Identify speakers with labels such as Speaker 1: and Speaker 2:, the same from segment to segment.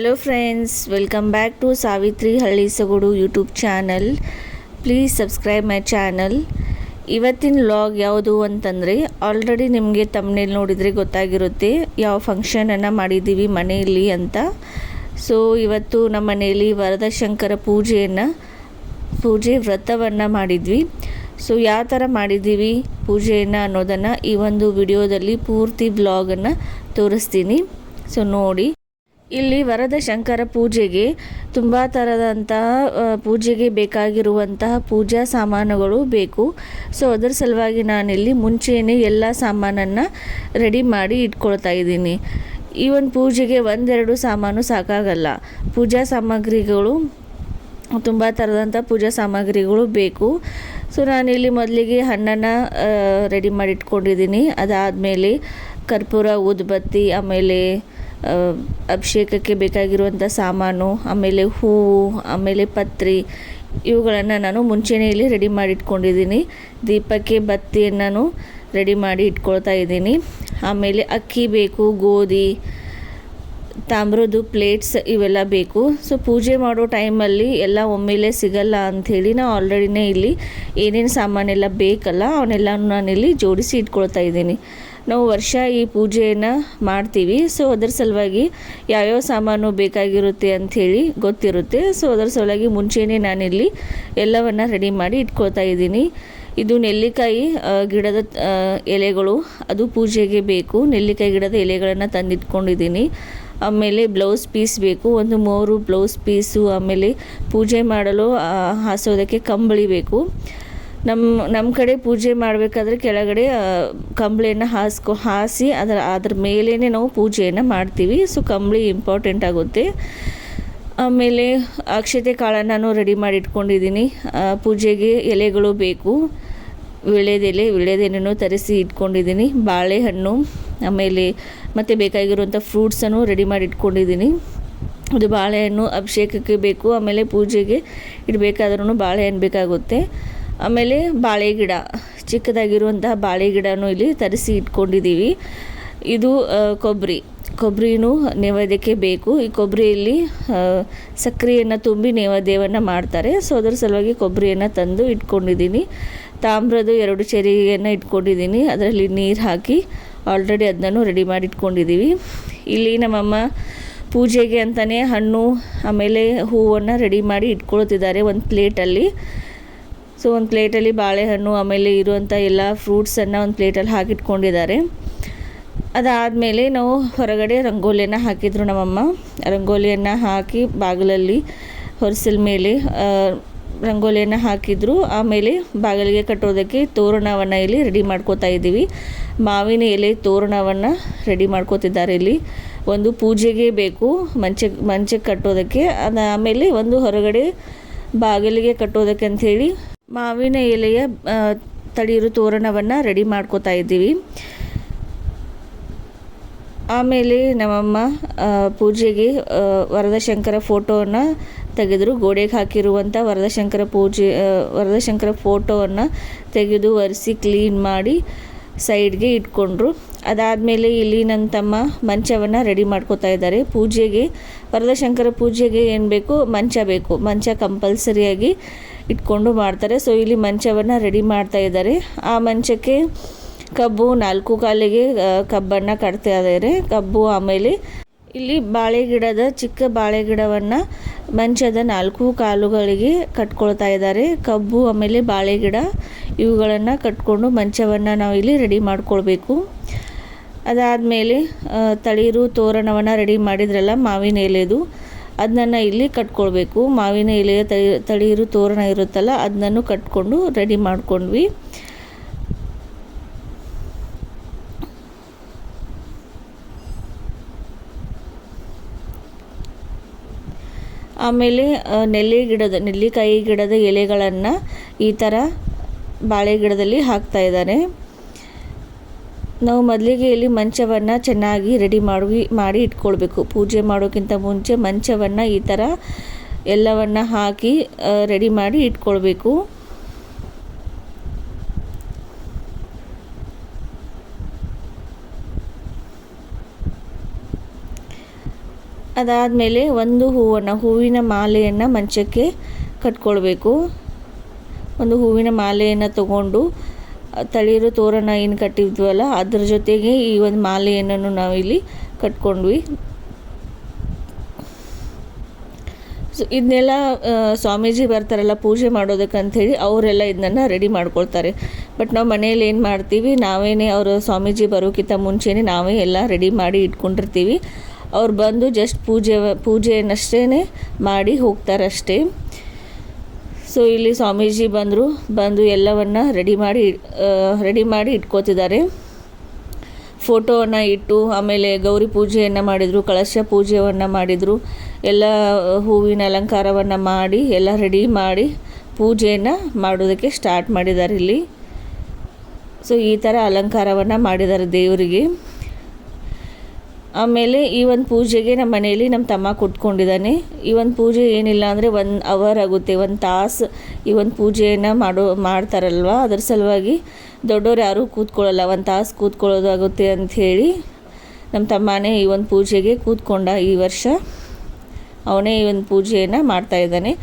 Speaker 1: Hello friends welcome back to Savitri ಹಳ್ಳಿ ಸೊಗಡು YouTube channel please subscribe my channel ಇವತ್ತಿನ vlog ಯಾವುದು ಅಂತಂದರೆ ಆಲ್ರೆಡಿ ನಿಮಗೆ ತಮ್ಮನೇಲಿ ನೋಡಿದರೆ ಗೊತ್ತಾಗಿರುತ್ತೆ ಯಾವ ಫಂಕ್ಷನನ್ನು ಮಾಡಿದ್ದೀವಿ ಮನೆಯಲ್ಲಿ ಅಂತ. ಸೊ ಇವತ್ತು ನಮ್ಮ ಮನೆಯಲ್ಲಿ ವರದಶಂಕರ ಪೂಜೆಯನ್ನು, ಪೂಜೆ ವ್ರತವನ್ನು ಮಾಡಿದ್ವಿ. ಸೊ ಯಾವ ಥರ ಮಾಡಿದ್ದೀವಿ ಪೂಜೆಯನ್ನು ಅನ್ನೋದನ್ನು ಈ ಒಂದು ವಿಡಿಯೋದಲ್ಲಿ ಪೂರ್ತಿ ಬ್ಲಾಗನ್ನು ತೋರಿಸ್ತೀನಿ. ಸೊ ನೋಡಿ. ಇಲ್ಲಿ ವರದ ಶಂಕರ ಪೂಜೆಗೆ ತುಂಬ ಥರದಂತಹ ಪೂಜೆಗೆ ಬೇಕಾಗಿರುವಂತಹ ಪೂಜಾ ಸಾಮಾನುಗಳು ಬೇಕು. ಸೊ ಅದರ ಸಲುವಾಗಿ ನಾನಿಲ್ಲಿ ಮುಂಚೆಯೇ ಎಲ್ಲ ಸಾಮಾನನ್ನು ರೆಡಿ ಮಾಡಿ ಇಟ್ಕೊಳ್ತಾ ಇದ್ದೀನಿ. ಈ ಒಂದು ಪೂಜೆಗೆ ಒಂದೆರಡು ಸಾಮಾನು ಸಾಕಾಗಲ್ಲ. ಪೂಜಾ ಸಾಮಗ್ರಿಗಳು, ತುಂಬ ಥರದಂಥ ಪೂಜಾ ಸಾಮಗ್ರಿಗಳು ಬೇಕು. ಸೊ ನಾನಿಲ್ಲಿ ಮೊದಲಿಗೆ ಹಣ್ಣನ್ನು ರೆಡಿ ಮಾಡಿ ಇಟ್ಕೊಂಡಿದ್ದೀನಿ. ಅದಾದಮೇಲೆ ಕರ್ಪೂರ, ಊದುಬತ್ತಿ, ಆಮೇಲೆ ಅಭಿಷೇಕಕ್ಕೆ ಬೇಕಾಗಿರುವಂಥ ಸಾಮಾನು, ಆಮೇಲೆ ಹೂವು, ಆಮೇಲೆ ಪತ್ರಿ, ಇವುಗಳನ್ನು ನಾನು ಮುಂಚೆನೇ ಇಲ್ಲಿ ರೆಡಿ ಮಾಡಿ ಇಟ್ಕೊಂಡಿದ್ದೀನಿ ದೀಪಕ್ಕೆ ಬತ್ತಿಯನ್ನು ರೆಡಿ ಮಾಡಿ ಇಟ್ಕೊಳ್ತಾ ಇದ್ದೀನಿ. ಆಮೇಲೆ ಅಕ್ಕಿ ಬೇಕು, ಗೋಧಿ ತಾಮ್ರದ್ದು ಪ್ಲೇಟ್ಸ್ ಇವೆಲ್ಲ ಬೇಕು. ಸೊ ಪೂಜೆ ಮಾಡೋ ಟೈಮಲ್ಲಿ ಎಲ್ಲ ಒಮ್ಮೆಲೆ ಸಿಗಲ್ಲ ಅಂಥೇಳಿ ನಾವು ಆಲ್ರೆಡಿನೇ ಇಲ್ಲಿ ಏನೇನು ಸಾಮಾನೆಲ್ಲ ಬೇಕಲ್ಲ ಅವನ್ನೆಲ್ಲ ನಾನಿಲ್ಲಿ ಜೋಡಿಸಿ ಇಟ್ಕೊಳ್ತಾ ಇದ್ದೀನಿ. ನಾವು ವರ್ಷ ಈ ಪೂಜೆಯನ್ನು ಮಾಡ್ತೀವಿ. ಸೊ ಅದರ ಸಲುವಾಗಿ ಯಾವ್ಯಾವ ಸಾಮಾನು ಬೇಕಾಗಿರುತ್ತೆ ಅಂಥೇಳಿ ಗೊತ್ತಿರುತ್ತೆ. ಸೊ ಅದರ ಸಲುವಾಗಿ ಮುಂಚೆನೇ ನಾನಿಲ್ಲಿ ಎಲ್ಲವನ್ನು ರೆಡಿ ಮಾಡಿ ಇಟ್ಕೊಳ್ತಾ ಇದ್ದೀನಿ. ಇದು ನೆಲ್ಲಿಕಾಯಿ ಗಿಡದ ಎಲೆಗಳು. ಅದು ಪೂಜೆಗೆ ಬೇಕು. ನೆಲ್ಲಿಕಾಯಿ ಗಿಡದ ಎಲೆಗಳನ್ನು ತಂದಿಟ್ಕೊಂಡಿದ್ದೀನಿ. ಆಮೇಲೆ ಬ್ಲೌಸ್ ಪೀಸ್ ಬೇಕು. ಒಂದು ಮೂರು ಬ್ಲೌಸ್ ಪೀಸು ಆಮೇಲೆ ಪೂಜೆ ಮಾಡಲು ಹಾಸೋದಕ್ಕೆ ಕಂಬಳಿ ಬೇಕು. ನಮ್ಮ ನಮ್ಮ ಕಡೆ ಪೂಜೆ ಮಾಡಬೇಕಾದ್ರೆ ಕೆಳಗಡೆ ಕಂಬಳಿಯನ್ನು ಹಾಸ್ಕೊ, ಹಾಸಿ ಅದರ, ಅದ್ರ ಮೇಲೇ ನಾವು ಪೂಜೆಯನ್ನು ಮಾಡ್ತೀವಿ. ಸೊ, ಕಂಬಳಿ ಇಂಪಾರ್ಟೆಂಟ್ ಆಗುತ್ತೆ. ಆಮೇಲೆ ಅಕ್ಷತೆ ಕಾಳನ್ನು ರೆಡಿ ಮಾಡಿ ಇಟ್ಕೊಂಡಿದ್ದೀನಿ ಪೂಜೆಗೆ ಎಲೆಗಳು ಬೇಕು. ವಿಳೆದೆಲೆ ವಿಳೆದೆಲೆನೂ ತರಿಸಿ ಇಟ್ಕೊಂಡಿದ್ದೀನಿ. ಬಾಳೆಹಣ್ಣು, ಆಮೇಲೆ ಮತ್ತು ಬೇಕಾಗಿರುವಂಥ ಫ್ರೂಟ್ಸನ್ನು ರೆಡಿ ಮಾಡಿ ಇಟ್ಕೊಂಡಿದ್ದೀನಿ ಅದು ಬಾಳೆಹಣ್ಣು ಅಭಿಷೇಕಕ್ಕೆ ಬೇಕು, ಆಮೇಲೆ ಪೂಜೆಗೆ ಇಡಬೇಕಾದ್ರೂ ಬಾಳೆಹಣ್ಣು ಬೇಕಾಗುತ್ತೆ. ಆಮೇಲೆ ಬಾಳೆ ಗಿಡ ಚಿಕ್ಕದಾಗಿರುವಂತಹ ಬಾಳೆ ಗಿಡನೂ ಇಲ್ಲಿ ತರಿಸಿ ಇಟ್ಕೊಂಡಿದ್ದೀವಿ. ಇದು ಕೊಬ್ಬರಿ. ಕೊಬ್ಬರಿನೂ ನೈವೇದ್ಯಕ್ಕೆ ಬೇಕು. ಈ ಕೊಬ್ಬರಿಯಲ್ಲಿ ಸಕ್ಕರೆಯನ್ನು ತುಂಬಿ ನೈವೇದ್ಯವನ್ನು ಮಾಡ್ತಾರೆ. ಸೊ, ಅದರ ಸಲುವಾಗಿ ಕೊಬ್ಬರಿಯನ್ನು ತಂದು ಇಟ್ಕೊಂಡಿದ್ದೀನಿ. ತಾಮ್ರದ ಎರಡು ಚೆರಿಗೆಯನ್ನು ಇಟ್ಕೊಂಡಿದ್ದೀನಿ. ಅದರಲ್ಲಿ ನೀರು ಹಾಕಿ ಆಲ್ರೆಡಿ ಅದನ್ನು ರೆಡಿ ಮಾಡಿ ಇಟ್ಕೊಂಡಿದ್ದೀವಿ ಇಲ್ಲಿ ನಮ್ಮಮ್ಮ ಪೂಜೆಗೆ ಅಂತಲೇ ಹಣ್ಣು, ಆಮೇಲೆ ಹೂವನ್ನು ರೆಡಿ ಮಾಡಿ ಇಟ್ಕೊಳ್ತಿದ್ದಾರೆ ಒಂದು ಪ್ಲೇಟಲ್ಲಿ. ಸೊ, ಒಂದು ಪ್ಲೇಟಲ್ಲಿ ಬಾಳೆಹಣ್ಣು, ಆಮೇಲೆ ಇರುವಂಥ ಎಲ್ಲ ಫ್ರೂಟ್ಸನ್ನು ಒಂದು ಪ್ಲೇಟಲ್ಲಿ ಹಾಕಿಟ್ಕೊಂಡಿದ್ದಾರೆ. ಅದಾದಮೇಲೆ ನಾವು ಹೊರಗಡೆ ರಂಗೋಲಿಯನ್ನು ಹಾಕಿದ್ರು ನಮ್ಮಮ್ಮ. ರಂಗೋಲಿಯನ್ನು ಹಾಕಿ ಬಾಗಿಲಲ್ಲಿ ಹೊರಸಲ ಮೇಲೆ ರಂಗೋಲಿಯನ್ನು ಹಾಕಿದ್ರು. ಆಮೇಲೆ ಬಾಗಿಲಿಗೆ ಕಟ್ಟೋದಕ್ಕೆ ತೋರಣವನ್ನು ಇಲ್ಲಿ ರೆಡಿ ಮಾಡ್ಕೋತಾ ಇದ್ದೀವಿ. ಮಾವಿನ ಎಲೆ ತೋರಣವನ್ನು ರೆಡಿ ಮಾಡ್ಕೋತಿದ್ದಾರೆ ಇಲ್ಲಿ. ಒಂದು ಪೂಜೆಗೆ ಬೇಕು ಮಂಚಕ್ಕೆ ಮಂಚಕ್ಕೆ ಕಟ್ಟೋದಕ್ಕೆ. ಅದು ಆಮೇಲೆ ಒಂದು ಹೊರಗಡೆ ಬಾಗಿಲಿಗೆ ಕಟ್ಟೋದಕ್ಕೆ ಅಂಥೇಳಿ ಮಾವಿನ ಎಲೆಯ ತಳಿರು ತೋರಣವನ್ನು ರೆಡಿ ಮಾಡ್ಕೋತಾ ಇದ್ದೀವಿ. ಆಮೇಲೆ ನಮ್ಮಮ್ಮ ಪೂಜೆಗೆ ವರದಶಂಕರ ಫೋಟೋವನ್ನು ತೆಗೆದರು. ಗೋಡೆಗೆ ಹಾಕಿರುವಂಥ ವರದಶಂಕರ ಪೂಜೆ ವರದಶಂಕರ ಫೋಟೋವನ್ನು ತೆಗೆದು ಒರೆಸಿ ಕ್ಲೀನ್ ಮಾಡಿ ಸೈಡ್ಗೆ ಇಟ್ಕೊಂಡ್ರು. ಅದಾದಮೇಲೆ ಇಲ್ಲಿ ನನ್ನ ತಮ್ಮ ಮಂಚವನ್ನು ರೆಡಿ ಮಾಡ್ಕೋತಾ ಇದ್ದಾರೆ. ಪೂಜೆಗೆ, ವರದಶಂಕರ ಪೂಜೆಗೆ ಏನು ಬೇಕು? ಮಂಚ ಬೇಕು. ಮಂಚ ಕಂಪಲ್ಸರಿಯಾಗಿ ಇಟ್ಕೊಂಡು ಮಾಡ್ತಾರೆ. ಸೊ, ಇಲ್ಲಿ ಮಂಚವನ್ನು ರೆಡಿ ಮಾಡ್ತಾ ಇದ್ದಾರೆ. ಆ ಮಂಚಕ್ಕೆ ಕಬ್ಬು ನಾಲ್ಕು ಕಾಲಿಗೆ ಕಬ್ಬನ್ನು ಕಟ್ತಾ ಇದ್ದಾರೆ ಕಬ್ಬು ಆಮೇಲೆ ಇಲ್ಲಿ ಬಾಳೆ ಗಿಡದ ಚಿಕ್ಕ ಬಾಳೆ ಗಿಡವನ್ನು ಮಂಚದ ನಾಲ್ಕು ಕಾಲುಗಳಿಗೆ ಕಟ್ಕೊಳ್ತಾ ಇದ್ದಾರೆ ಕಬ್ಬು ಆಮೇಲೆ ಬಾಳೆ ಗಿಡ ಇವುಗಳನ್ನು ಕಟ್ಕೊಂಡು ಮಂಚವನ್ನು ನಾವು ಇಲ್ಲಿ ರೆಡಿ ಮಾಡ್ಕೊಳ್ಬೇಕು. ಅದಾದಮೇಲೆ ತಳಿರು, ತೋರಣವನ್ನು ರೆಡಿ ಮಾಡಿದ್ರಲ್ಲ ಮಾವಿನ ಎಲೆದು ಅದನ್ನ ಇಲ್ಲಿ ಕಟ್ಕೊಳ್ಬೇಕು. ಮಾವಿನ ಎಲೆಯ ತಳಿ, ತಳಿರು, ತೋರಣ ಇರುತ್ತಲ್ಲ ಅದನ್ನು ಕಟ್ಕೊಂಡು ರೆಡಿ ಮಾಡ್ಕೊಂಡ್ವಿ. ಆಮೇಲೆ ನೆಲ್ಲಿ ಗಿಡದ, ನೆಲ್ಲಿಕಾಯಿ ಗಿಡದ ಎಲೆಗಳನ್ನು ಈ ಥರ ಬಾಳೆ ಗಿಡದಲ್ಲಿ ಹಾಕ್ತಾ ಇದ್ದಾರೆ. ನಾವು ಮೊದಲಿಗೆ ಇಲ್ಲಿ ಮಂಚವನ್ನು ಚೆನ್ನಾಗಿ ರೆಡಿ ಮಾಡಿ ಮಾಡಿ ಇಟ್ಕೊಳ್ಬೇಕು. ಪೂಜೆ ಮಾಡೋಕ್ಕಿಂತ ಮುಂಚೆ ಮಂಚವನ್ನು ಈ ಥರ ಎಲ್ಲವನ್ನು ಹಾಕಿ ರೆಡಿ ಮಾಡಿ ಇಟ್ಕೊಳ್ಬೇಕು. ಅದಾದಮೇಲೆ ಒಂದು ಹೂವನ್ನು, ಹೂವಿನ ಮಾಲೆಯನ್ನು ಮಂಚಕ್ಕೆ ಕಟ್ಕೊಳ್ಬೇಕು. ಒಂದು ಹೂವಿನ ಮಾಲೆಯನ್ನು ತಗೊಂಡು, ತಳಿರು ತೋರಣ ಏನು ಕಟ್ಟಿದ್ವಲ್ಲ, ಅದ್ರ ಜೊತೆಗೆ ಈ ಒಂದು ಮಾಲೆಯನ್ನು ನಾವಿಲ್ಲಿ ಕಟ್ಕೊಂಡ್ವಿ. ಸೊ ಇದನ್ನೆಲ್ಲ ಸ್ವಾಮೀಜಿ ಬರ್ತಾರಲ್ಲ ಪೂಜೆ ಮಾಡೋದಕ್ಕಂಥೇಳಿ ಅವರೆಲ್ಲ ಇದನ್ನ ರೆಡಿ ಮಾಡ್ಕೊಳ್ತಾರೆ. ಬಟ್ ನಾವು ಮನೇಲಿ ಏನು ಮಾಡ್ತೀವಿ, ನಾವೇನೇ ಅವರು ಸ್ವಾಮೀಜಿ ಬರೋಕ್ಕಿಂತ ಮುಂಚೆನೇ ನಾವೇ ಎಲ್ಲ ರೆಡಿ ಮಾಡಿ ಇಟ್ಕೊಂಡಿರ್ತೀವಿ. ಅವ್ರು ಬಂದು ಜಸ್ಟ್ ಪೂಜೆ ಪೂಜೆಯನ್ನಷ್ಟೇ ಮಾಡಿ ಹೋಗ್ತಾರಷ್ಟೇ. ಸೊ ಇಲ್ಲಿ ಸ್ವಾಮೀಜಿ ಬಂದರು, ಬಂದು ಎಲ್ಲವನ್ನ ರೆಡಿ ಮಾಡಿ ರೆಡಿ ಮಾಡಿ ಇಟ್ಕೋತಿದ್ದಾರೆ. ಫೋಟೋವನ್ನು ಇಟ್ಟು, ಆಮೇಲೆ ಗೌರಿ ಪೂಜೆಯನ್ನು ಮಾಡಿದರು, ಕಳಶ ಪೂಜೆಯನ್ನು ಮಾಡಿದರು, ಎಲ್ಲ ಹೂವಿನ ಅಲಂಕಾರವನ್ನು ಮಾಡಿ, ಎಲ್ಲ ರೆಡಿ ಮಾಡಿ ಪೂಜೆಯನ್ನು ಮಾಡೋದಕ್ಕೆ ಸ್ಟಾರ್ಟ್ ಮಾಡಿದ್ದಾರೆ ಇಲ್ಲಿ. ಸೊ ಈ ಥರ ಅಲಂಕಾರವನ್ನು ಮಾಡಿದ್ದಾರೆ ದೇವರಿಗೆ. ಆಮೇಲೆ ಈ ಒಂದು ಪೂಜೆಗೆ ನಮ್ಮ ಮನೆಯಲ್ಲಿ ನಮ್ಮ ತಮ್ಮ ಕುಟ್ಕೊಂಡಿದ್ದಾನೆ ಈ ಒಂದು ಪೂಜೆ ಏನಿಲ್ಲ ಅಂದರೆ ಒಂದು ಅವರ್ ಆಗುತ್ತೆ, ಒಂದು ತಾಸು ಈ ಒಂದು ಪೂಜೆಯನ್ನು ಮಾಡೋ, ಮಾಡ್ತಾರಲ್ವ? ಅದ್ರ ಸಲುವಾಗಿ ದೊಡ್ಡವ್ರು ಯಾರೂ ಕೂತ್ಕೊಳ್ಳಲ್ಲ, ಒಂದು ತಾಸು ಕೂತ್ಕೊಳ್ಳೋದಾಗುತ್ತೆ ಅಂಥೇಳಿ ನಮ್ಮ ತಮ್ಮನೇ ಈ ಒಂದು ಪೂಜೆಗೆ ಕೂತ್ಕೊಂಡ ಈ ವರ್ಷ. ಅವನೇ ಈ ಒಂದು ಪೂಜೆಯನ್ನು ಮಾಡ್ತಾಯಿದ್ದಾನೆ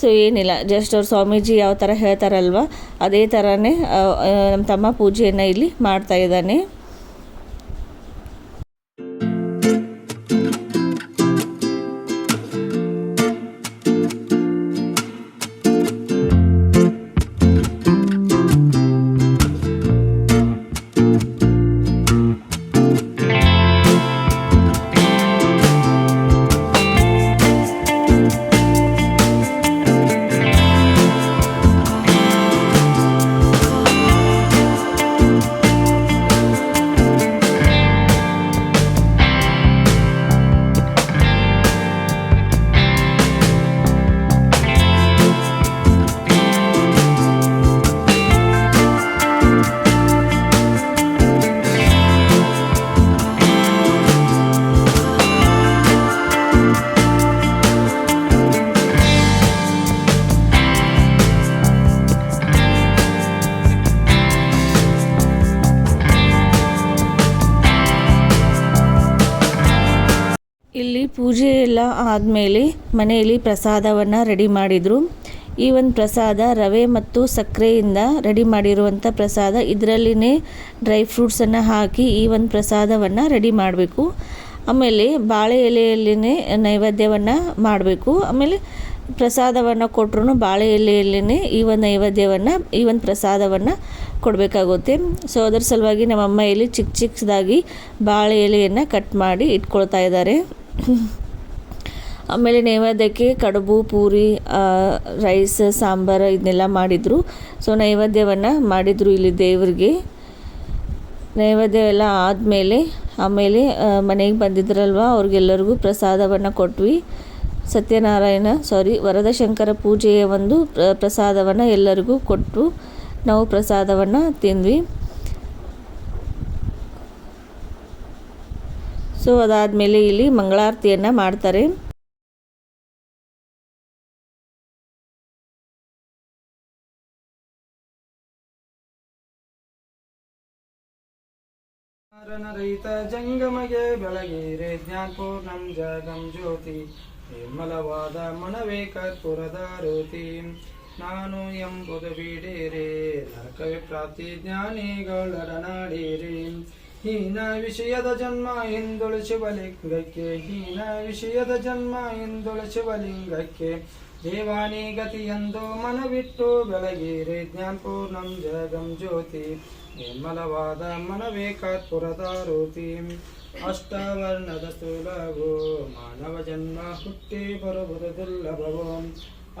Speaker 1: ಸೊ ಏನಿಲ್ಲ ಜಸ್ಟ್ ಅವ್ರು ಸ್ವಾಮೀಜಿ ಯಾವ ಥರ ಹೇಳ್ತಾರಲ್ವ, ಅದೇ ಥರನೇ ನಮ್ಮ ತಮ್ಮ ಪೂಜೆಯನ್ನು ಇಲ್ಲಿ ಮಾಡ್ತಾಯಿದ್ದಾನೆ ಆದಮೇಲೆ ಮನೆಯಲ್ಲಿ ಪ್ರಸಾದವನ್ನು ರೆಡಿ ಮಾಡಿದರು. ಈ ಒಂದು ಪ್ರಸಾದ ರವೆ ಮತ್ತು ಸಕ್ಕರೆಯಿಂದ ರೆಡಿ ಮಾಡಿರುವಂಥ ಪ್ರಸಾದ. ಇದರಲ್ಲಿನೇ ಡ್ರೈ ಫ್ರೂಟ್ಸನ್ನು ಹಾಕಿ ಈ ಒಂದು ಪ್ರಸಾದವನ್ನು ರೆಡಿ ಮಾಡಬೇಕು. ಆಮೇಲೆ ಬಾಳೆ ಎಲೆಯಲ್ಲಿನೇ ನೈವೇದ್ಯವನ್ನು ಮಾಡಬೇಕು. ಆಮೇಲೆ ಪ್ರಸಾದವನ್ನು ಕೊಟ್ಟರು ಬಾಳೆ ಎಲೆಯಲ್ಲಿನೇ ಈ ಒಂದು ನೈವೇದ್ಯವನ್ನು ಈ ಒಂದು ಪ್ರಸಾದವನ್ನು ಕೊಡಬೇಕಾಗುತ್ತೆ. ಸೊ ಅದರ ಸಲುವಾಗಿ ನಮ್ಮಮ್ಮ ಇಲ್ಲಿ ಚಿಕ್ಕ ಚಿಕ್ಕದಾಗಿ ಬಾಳೆ ಎಲೆಯನ್ನು ಕಟ್ ಮಾಡಿ ಇಟ್ಕೊಳ್ತಾ ಇದ್ದಾರೆ. ಆಮೇಲೆ ನೈವೇದ್ಯಕ್ಕೆ ಕಡುಬು, ಪೂರಿ ರೈಸ್, ಸಾಂಬಾರು ಇದನ್ನೆಲ್ಲ ಮಾಡಿದರು. ಸೊ ನೈವೇದ್ಯವನ್ನು ಮಾಡಿದರು ಇಲ್ಲಿ ದೇವರಿಗೆ. ನೈವೇದ್ಯ ಎಲ್ಲ ಆದಮೇಲೆ, ಆಮೇಲೆ ಮನೆಗೆ ಬಂದಿದ್ರಲ್ವ, ಅವ್ರಿಗೆಲ್ಲರಿಗೂ ಪ್ರಸಾದವನ್ನು ಕೊಟ್ವಿ. ಸತ್ಯನಾರಾಯಣ ಸಾರಿ ವರದಶಂಕರ ಪೂಜೆಯ ಒಂದು ಪ್ರಸಾದವನ್ನು ಎಲ್ಲರಿಗೂ ಕೊಟ್ಟು ನಾವು ಪ್ರಸಾದವನ್ನು ತಿಂದ್ವಿ. ಸೊ ಅದಾದಮೇಲೆ ಇಲ್ಲಿ ಮಂಗಳಾರತಿಯನ್ನು ಮಾಡ್ತಾರೆ.
Speaker 2: ರಹಿತ ಜಂಗಮಗೆ ಬೆಳಗಿರೆ ಜ್ಞಾನಪೂರ್ಣಂ ಜಗಂ ಜ್ಯೋತಿ. ನಿರ್ಮಲವಾದ ಮನವೇ ಕರ್ಪುರದ ರೋತಿ ನಾನು ಎಂಬುದು ಬಿಡೇರೆ, ನರಕವೇ ಪ್ರಾಪ್ತಿ ಜ್ಞಾನಿಗಳರ ನಾಡೇರೆ. ಹೀನ ವಿಷಯದ ಜನ್ಮ ಹಿಂದುಳು ಶಿವಲಿಂಗಕ್ಕೆ, ಹೀನ ವಿಷಯದ ಜನ್ಮ ಹಿಂದುಳು ಶಿವಲಿಂಗಕ್ಕೆ. ದೇವಾನಿ ಗತಿಯೆಂದು ಮನವಿಟ್ಟು ಬೆಳಗಿರಿ ಜ್ಞಾನಪೂರ್ಣಂ ಜಗಂ ಜ್ಯೋತಿ. ನಿರ್ಮಲವಾದ ಮನವೇ ಕರ್ಪುರದ ರೂಪಿ ಅಷ್ಟವರ್ಣದ ಸ್ಥೂಲವು ಮಾನವ ಜನ್ಮ ಹುಟ್ಟಿ ಬರುವುದು ದುರ್ಲಭವು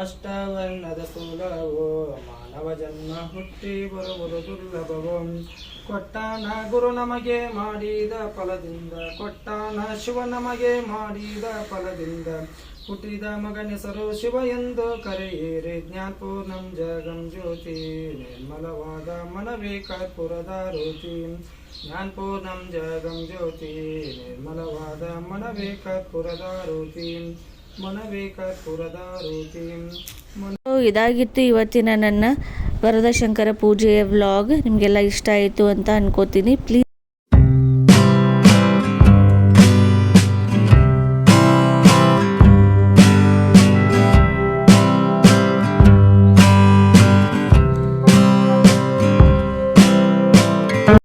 Speaker 2: ಅಷ್ಟವರ್ಣದ ಕುಲವೋ ಮಾನವ ಜನ್ಮ ಹುಟ್ಟಿ ಬರುವುದು ದುರ್ಲಭವು. ಕೊಟ್ಟಾನ ಗುರು ನಮಗೆ ಮಾಡಿದ ಫಲದಿಂದ, ಕೊಟ್ಟಾನ ಶಿವ ನಮಗೆ ಮಾಡಿದ ಫಲದಿಂದ. ಹುಟ್ಟಿದ ಮಗನೆಸರು ಶಿವ ಎಂದು ಕರೆಯಿರಿ, ಜ್ಞಾನಪೂರ್ಣಂ ಜಗಂ ಜ್ಯೋತಿ, ನಿರ್ಮಲವಾದ ಮನವೇ ಕರ್ಪುರದ ರುಚಿ. ಜ್ಞಾನಪೂರ್ಣಂ ಜಗಂ ಜ್ಯೋತಿ, ನಿರ್ಮಲವಾದ ಮನವೇ ಕರ್ಪುರದ ರೋತಿ
Speaker 1: ಇದಾಗಿತ್ತು ಇವತ್ತಿನ ನನ್ನ ವರದಶಂಕರ ಪೂಜೆಯ ವ್ಲಾಗ್. ನಿಮಗೆಲ್ಲ ಇಷ್ಟ ಆಯಿತು ಅಂತ ಅನ್ಕೋತೀನಿ. ಪ್ಲೀಸ್